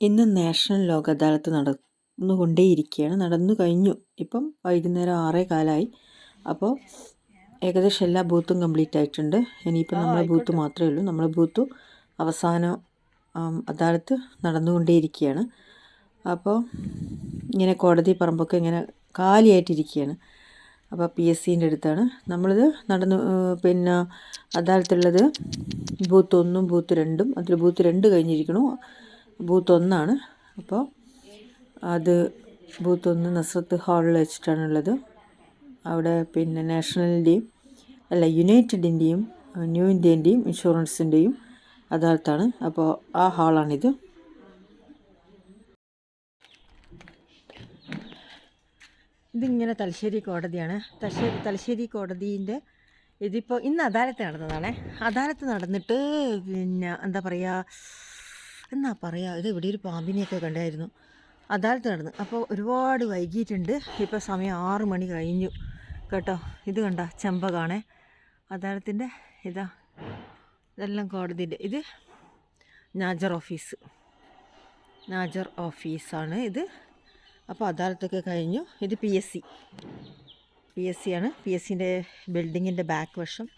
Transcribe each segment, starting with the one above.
ഇന്ന് നാഷണൽ ലോക് അദാലത്ത് നടന്നുകൊണ്ടേയിരിക്കുകയാണ്. നടന്നു കഴിഞ്ഞു. ഇപ്പം വൈകുന്നേരം ആറേ കാലമായി അപ്പോൾ ഏകദേശം എല്ലാ ബൂത്തും കംപ്ലീറ്റ് ആയിട്ടുണ്ട്. ഇനിയിപ്പോൾ നമ്മളെ ബൂത്ത് മാത്രമേ ഉള്ളൂ. നമ്മളെ ബൂത്ത് അവസാനം അദാലത്ത് നടന്നുകൊണ്ടേയിരിക്കുകയാണ്. അപ്പോൾ ഇങ്ങനെ കോടതി പറമ്പൊക്കെ ഇങ്ങനെ കാലിയായിട്ടിരിക്കുകയാണ്. അപ്പോൾ പി എസ് സീന്റെ അടുത്താണ്. നമ്മളിത് നടന്നു പിന്നെ അദാലത്തുള്ളത് ബൂത്ത് ഒന്നും ബൂത്ത് രണ്ടും അതിൽ ബൂത്ത് രണ്ട് കഴിഞ്ഞിരിക്കണു. ബൂത്ത് ഒന്നാണ് അപ്പോൾ അത് ബൂത്ത് ഒന്ന് നസ്രത്ത് ഹാളിൽ വെച്ചിട്ടാണുള്ളത്. അവിടെ പിന്നെ നാഷണലിന്റെയും അല്ല യുണൈറ്റഡിന്റെയും ന്യൂ ഇന്ത്യന്റെയും ഇൻഷുറൻസിന്റെയും അതാർത്ഥാണ് അപ്പോൾ ആ ഹാളാണിത്. ഇതിങ്ങനെ തലശ്ശേരി കോടതിയാണ്. തലശ്ശേരി തലശ്ശേരി കോടതീന്റെ ഇതിപ്പോൾ ഇന്ന് അദാലത്ത് നടന്നതാണേ. അദാലത്ത് നടന്നിട്ട് പിന്നെ എന്താ പറയുക എന്നാ പറയാ ഇത് ഇവിടെ ഒരു പാമ്പിനെയൊക്കെ കണ്ടായിരുന്നു. അദാലത്ത് നടന്നു അപ്പോൾ ഒരുപാട് വൈകിയിട്ടുണ്ട്. ഇപ്പോൾ സമയം ആറ് മണി കഴിഞ്ഞു. കേട്ടോ ഇത് കണ്ട ചെമ്പകാണേ. അദാലത്തിന്റെ ഇതാ ഇതെല്ലാം കോടതിന്റെ ഇത് നാജർ ഓഫീസ്. നാജർ ഓഫീസാണ് ഇത്. അപ്പോൾ അദാലത്തൊക്കെ കഴിഞ്ഞു. ഇത് P S C. P S C ആണ്. പി എസ് സിന്റെ ബിൽഡിങ്ങിന്റെ ബാക്ക് വശം.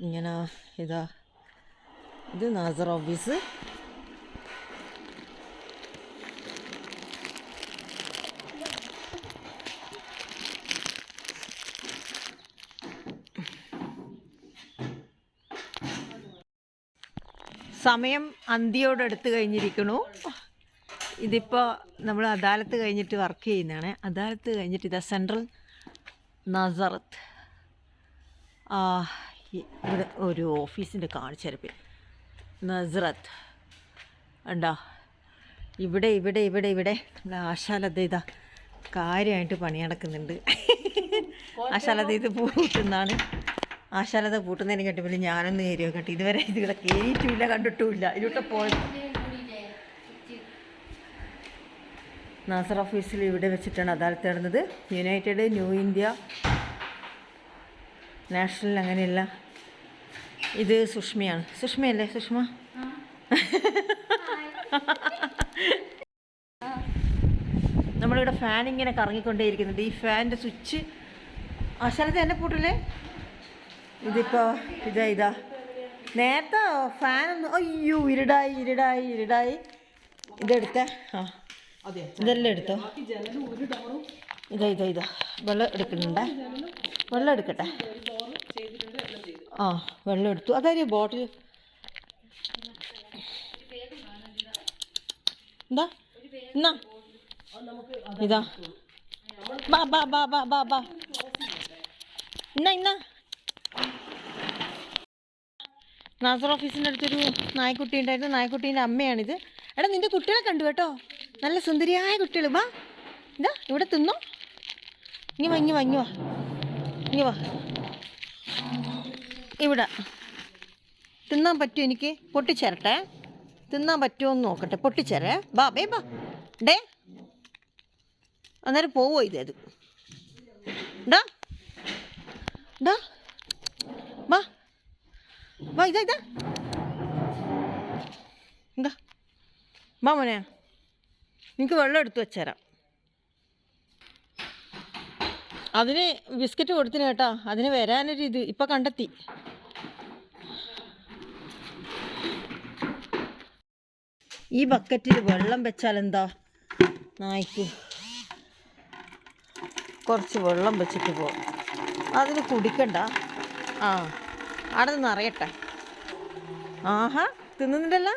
ഇങ്ങനെ ഇതാ ഇത് നാസർ ഓഫീസ്. സമയം അന്തിയോടടുത്ത് കഴിഞ്ഞിരിക്കുന്നു ഇതിപ്പോൾ നമ്മൾ അദാലത്ത് കഴിഞ്ഞിട്ട് വർക്ക് ചെയ്യുന്നതാണ്. അദാലത്ത് കഴിഞ്ഞിട്ട് ഇതാ സെൻട്രൽ നസറത്ത് ഇവിടെ ഒരു ഓഫീസിന്റെ കാണിച്ചരപ്പ് നസറത്ത് ഉണ്ടോ ഇവിടെ ഇവിടെ ഇവിടെ ഇവിടെ. നമ്മുടെ ആശാലത ഇതാ കാര്യമായിട്ട് പണി നടക്കുന്നുണ്ട്. ആശാലത ഇത് പൂട്ടുന്നതാണ് ആശാലത കൂട്ടുന്നതിനെ കേട്ടപ്പോൾ ഞാനൊന്ന് കയറിയോ കേട്ടോ. ഇതുവരെ ഇതിവിടെ കയറിയിട്ടുമില്ല കണ്ടിട്ടുമില്ല. ഇതിലോട്ട് പോയത് നാസർ ഓഫീസിൽ ഇവിടെ വെച്ചിട്ടാണ് അദാലത്ത് നടന്നത്. യുണൈറ്റഡ് ന്യൂ ഇന്ത്യ നാഷണൽ അങ്ങനെയല്ല. ഇത് സുഷ്മയാണ്. സുഷ്മയല്ലേ? സുഷ്മ? നമ്മളിവിടെ ഫാൻ ഇങ്ങനെ കറങ്ങിക്കൊണ്ടേയിരിക്കുന്നുണ്ട്. ഈ ഫാനിന്റെ സ്വിച്ച് ആശാലത്തെ എന്നെ പൂട്ടില്ലേ? ഇതിപ്പോൾ ഇതാ ഇതാ. നേരത്തെ ഫാനൊന്നും അയ്യോ ഇരുടായി ഇരുടായി ഇരുടായി. ഇതെടുത്ത ആ. ഇതെല്ലാം എടുത്തോ. ഇതാ ഇതാ ഇതാ. വെള്ളം എടുക്കുന്നുണ്ടേ. വെള്ളം എടുക്കട്ടെ. ആ വെള്ളം എടുത്തു. അതായത് ബോട്ടിൽ. എന്താ? എന്നാ? ഇതാ. ബാ ബാ ബാ ബാ ബാ ബാ. ഇന്ന ഇന്ന? നാസർ ഓഫീസിന്റെ അടുത്തൊരു നായ്ക്കുട്ടി ഉണ്ടായിരുന്നു. നായ്ക്കുട്ടീന്റെ അമ്മയാണിത്. എടാ നിന്റെ കുട്ടികളെ കണ്ടു കേട്ടോ. നല്ല സുന്ദരിയായ കുട്ടികൾ വാ. ഇതാ ഇവിടെ തിന്നോ. ഇനി വാ ഇനി വാ ഇനി വാ. ഇനി വാ. ഇവിടെ. തിന്നാൻ പറ്റുമോ എനിക്ക്? പൊട്ടിച്ചേരട്ടെ. തിന്നാൻ പറ്റുമോ എന്ന് നോക്കട്ടെ. പൊട്ടിച്ചേരേ. ബാ ബേ ബാ ഡേ. അന്നേരം പോവോ ഇത് അത് ഡാ. ഡാ. വാ ഇതാ ഇതാ. എന്താ വാ മോനെ. എനിക്ക് വെള്ളം എടുത്തു വെച്ചേരാം. അതിന് ബിസ്ക്കറ്റ് കൊടുത്തിന് കേട്ടോ. അതിന് വരാനൊരു ഇത്. ഇപ്പം കണ്ടെത്തി. ഈ ബക്കറ്റിൽ വെള്ളം വെച്ചാൽ എന്താ നായ്ക്ക്. കുറച്ച് വെള്ളം വെച്ചിട്ട് പോ. അതിന് കുടിക്കണ്ട. ആ അവിടെ നിന്ന് അറിയട്ടെ ആഹാ തിന്നുന്നുണ്ടല്ലോ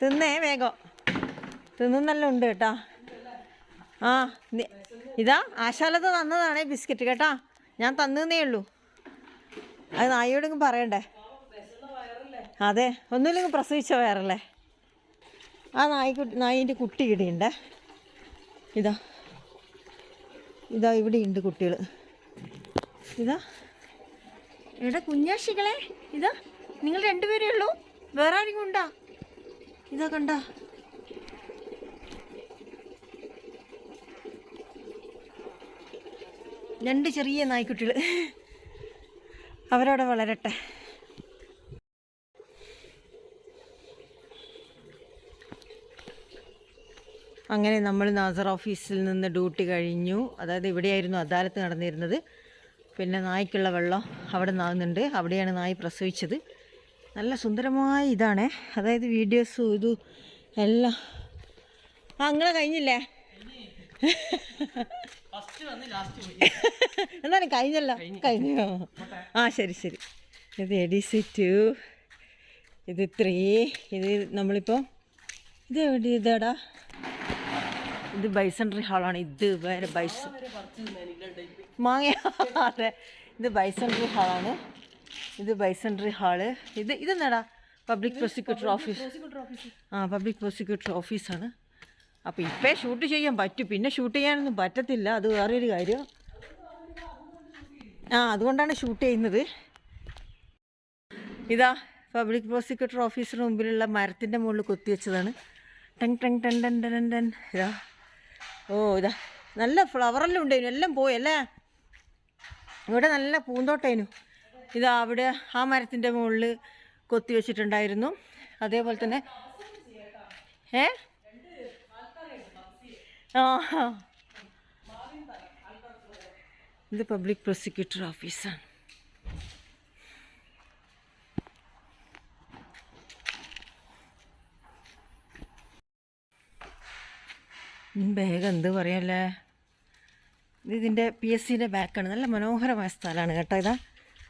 തിന്നേ വേഗം. തിന്നുന്നെല്ലാം ഉണ്ട് കേട്ടോ. ആ ഇതാ ആശാലത്ത് തന്നതാണേ ബിസ്ക്കറ്റ് കേട്ടാ. ഞാൻ തന്നേ ഉള്ളൂ. അത് നായോടെങ്കിലും പറയണ്ടേ? അതെ ഒന്നുമില്ലെങ്കിൽ പ്രസവിച്ച വേറല്ലേ ആ നായിക്കുട്ടി നായിന്റെ കുട്ടി ഇവിടെയുണ്ട് ഇതാ. ഇതാ ഇവിടെയുണ്ട് കുട്ടികൾ ഇതാ. എടാ കുഞ്ഞാശികളെ ഇതാ നിങ്ങൾ രണ്ടുപേരേ ഉള്ളൂ. വേറെ ആരെങ്കിലും ഉണ്ടാ? ഇതാ കണ്ട. രണ്ട് ചെറിയ നായ്ക്കുട്ടികൾ. അവരവിടെ വളരട്ടെ. അങ്ങനെ നമ്മൾ നാസർ ഓഫീസിൽ നിന്ന് ഡ്യൂട്ടി കഴിഞ്ഞു. അതായത് ഇവിടെയായിരുന്നു അദാലത്ത് നടന്നിരുന്നത്. പിന്നെ നായ്ക്കുള്ള വെള്ളം അവിടെ നിന്നാകുന്നുണ്ട് അവിടെയാണ് നായ് പ്രസവിച്ചത്. നല്ല സുന്ദരമായ ഇതാണേ. അതായത് വീഡിയോസും ഇതും എല്ലാം. ആ അങ്ങനെ കഴിഞ്ഞില്ലേ? എന്നാലും കഴിഞ്ഞല്ലോ. കഴിഞ്ഞോ. ആ ശരി ശരി. ഇത് എഡിസി ടു ഇത് ത്രീ. ഇത് നമ്മളിപ്പോൾ ഇത് എവിടെ ഇതാടാ? ഇത് ബൈസൺട്രി ഹാളാണ്. ഇത് വേറെ ബൈസ് മാങ്ങ. അതെ. ഇത് ബൈസൺട്രി ഹാളാണ്. ഇത് ബൈസൺട്രി ഹാൾ. ഇത് ഇതെന്നാടാ പബ്ലിക് പ്രോസിക്യൂട്ടർ ഓഫീസ് ആ പബ്ലിക് പ്രോസിക്യൂട്ടർ ഓഫീസാണ് അപ്പോൾ ഇപ്പേ ഷൂട്ട് ചെയ്യാൻ പറ്റും. പിന്നെ ഷൂട്ട് ചെയ്യാനൊന്നും പറ്റത്തില്ല. അത് വേറൊരു കാര്യം. ആ അതുകൊണ്ടാണ് ഷൂട്ട് ചെയ്യുന്നത്. ഇതാ പബ്ലിക് പ്രോസിക്യൂട്ടർ ഓഫീസിന് മുമ്പിലുള്ള മരത്തിന്റെ മുകളിൽ കൊത്തിവെച്ചതാണ് ten ten ten ten ten ten ഇതാ. ഓ ഇതാ. നല്ല ഫ്ലവറെല്ലാം ഉണ്ടായിരുന്നു എല്ലാം പോയി അല്ലേ? ഇവിടെ നല്ല പൂന്തോട്ടായിരുന്നു ഇതാ അവിടെ ആ മരത്തിന്റെ മുകളിൽ കൊത്തി വെച്ചിട്ടുണ്ടായിരുന്നു. അതേപോലെ തന്നെ ഏ? ആ. ഇത് പബ്ലിക് പ്രോസിക്യൂട്ടർ ഓഫീസാണ് ബാഗ് എന്ത് പറയല്ലേ? ഇത് ഇതിന്റെ പി എസ് സിന്റെ ബാക്കാണ് നല്ല മനോഹരമായ സ്ഥലമാണ് കേട്ടോ ഇതാ.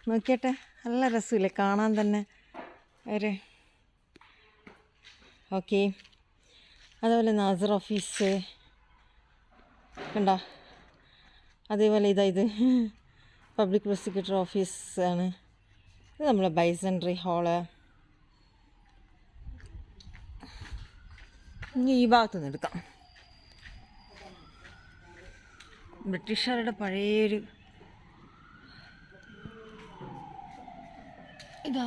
നോക്കിയട്ടെ നല്ല രസമില്ലേ? കാണാൻ തന്നെ ഒരു ഓക്കെ. അതുപോലെ നാസർ ഓഫീസ്. കണ്ടോ? അതേപോലെ ഇതാ ഇത്. പബ്ലിക് പ്രോസിക്യൂട്ടർ ഓഫീസ് ആണ്. ഇത് നമ്മളെ ബൈസൻട്രി ഹാൾ. ഇനി ഈ ഭാഗത്തുനിന്ന് എടുക്കാം. ബ്രിട്ടീഷുകാരുടെ പഴയൊരു ഇതാ.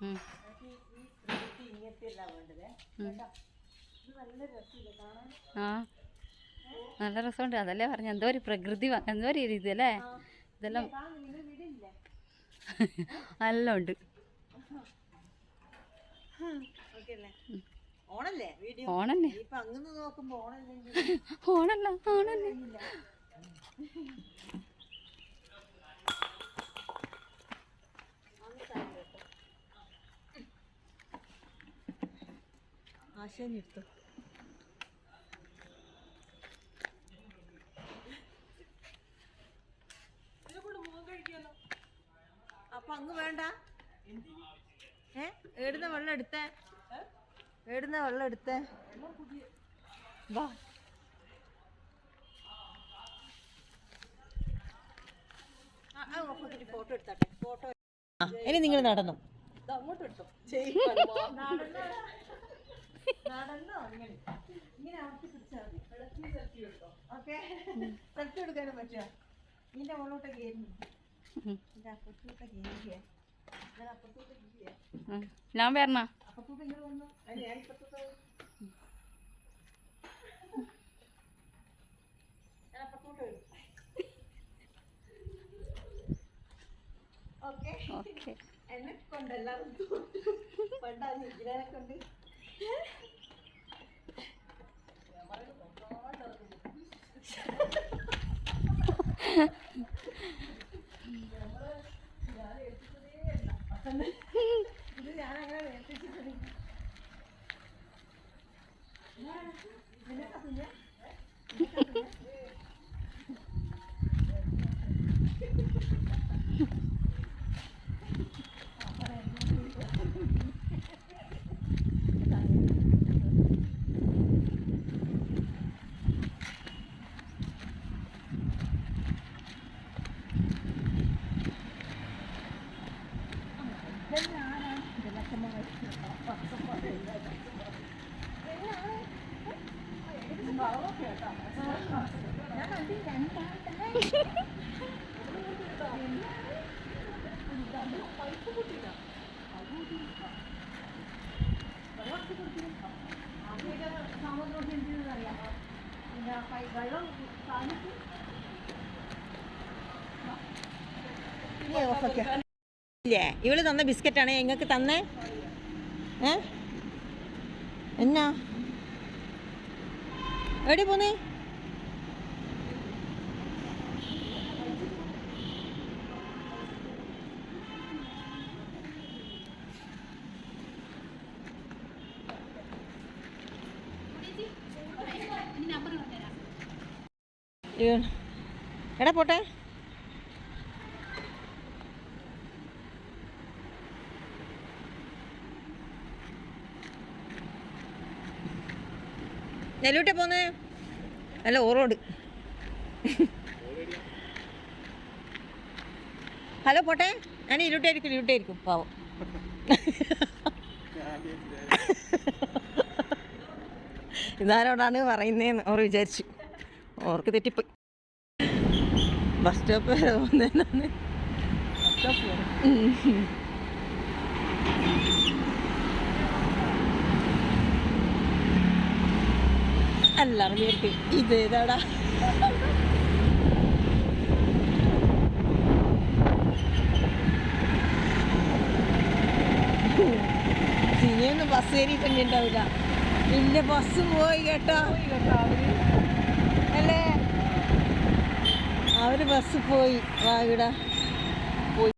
ഉം. ആ. നല്ല രസമുണ്ട്. അതല്ലേ പറഞ്ഞ. എന്തോ ഒരു പ്രകൃതി എന്തോ ഒരു രീതി അല്ലേ? ഇതെല്ലാം നല്ല ഉണ്ട് ഓണല്ലേ ഓണല്ലേ. ഓണല്ലേ? ഓണല്ല ഓണല്ലേ ആശാനെടുത്തു അപ്പൊ അങ്ങ് വേണ്ട. ഏ? ഏടുന്ന വെള്ളം എടുത്തേ. ഏടുന്ന വെള്ളം എടുത്തേ. വാ. ഫോട്ടോ എടുത്താട്ടെ. ഫോട്ടോ ഇനി നിങ്ങൾ നടന്നു. അങ്ങോട്ട് എടുത്തോ. നടന്നോ? ഇങ്ങനെ. ഇങ്ങനെ അമർത്തി പിടിച്ചാൽ മതി. ഓക്കെ? സെൽഫി എടുക്കാനും പറ്റുക നിന്റെ മുകളിലോട്ട് കയറുന്നു നിന്റെ അപ്പുറത്തോട്ട് കയറിയ ഞാൻ വരണ? അപ്പുറത്തോട്ട് ഇങ്ങനെ വന്നു? അതിന് ഞാൻ ഇപ്പുറത്തോട്ട് വന്നു. ഞാൻ അപ്പുറത്തോട്ട് വരും ഓക്കെ ഓക്കെ എന്നെ കൊണ്ട് എല്ലാവരും പണ്ടാന്ന് ഇതിനെ കൊണ്ട് ഇത് ഇവൾ തന്ന ബിസ്ക്കറ്റാണ്. ഞങ്ങൾക്ക് തന്നേ? ഏ? എന്നാ? എവിടെ പോന്നേ എടാ പോട്ടെ നെല്ലൂട്ടെ പോന്നേ? അല്ല ഓറോട് ഹലോ പോട്ടെ? ഞാൻ ഇരുട്ടായിരിക്കും ഇരുട്ടായിരിക്കും പാവം. ഇതാരോടാണ് പറയുന്നതെന്ന് ഓർ വിചാരിച്ചു. ഓർക്ക് തെറ്റിപ്പോയി. ബസ് സ്റ്റോപ്പ് വരെ പോകുന്നതിനാണ് എല്ലാവരും ഇത് ഇതേതാടാ ഇനിയൊന്നും ബസ് കയറിയിട്ടുണ്ടാവില്ല പിന്നെ ബസ് പോയി കേട്ടോ. അല്ലേ? അവർ ബസ് പോയി. വാ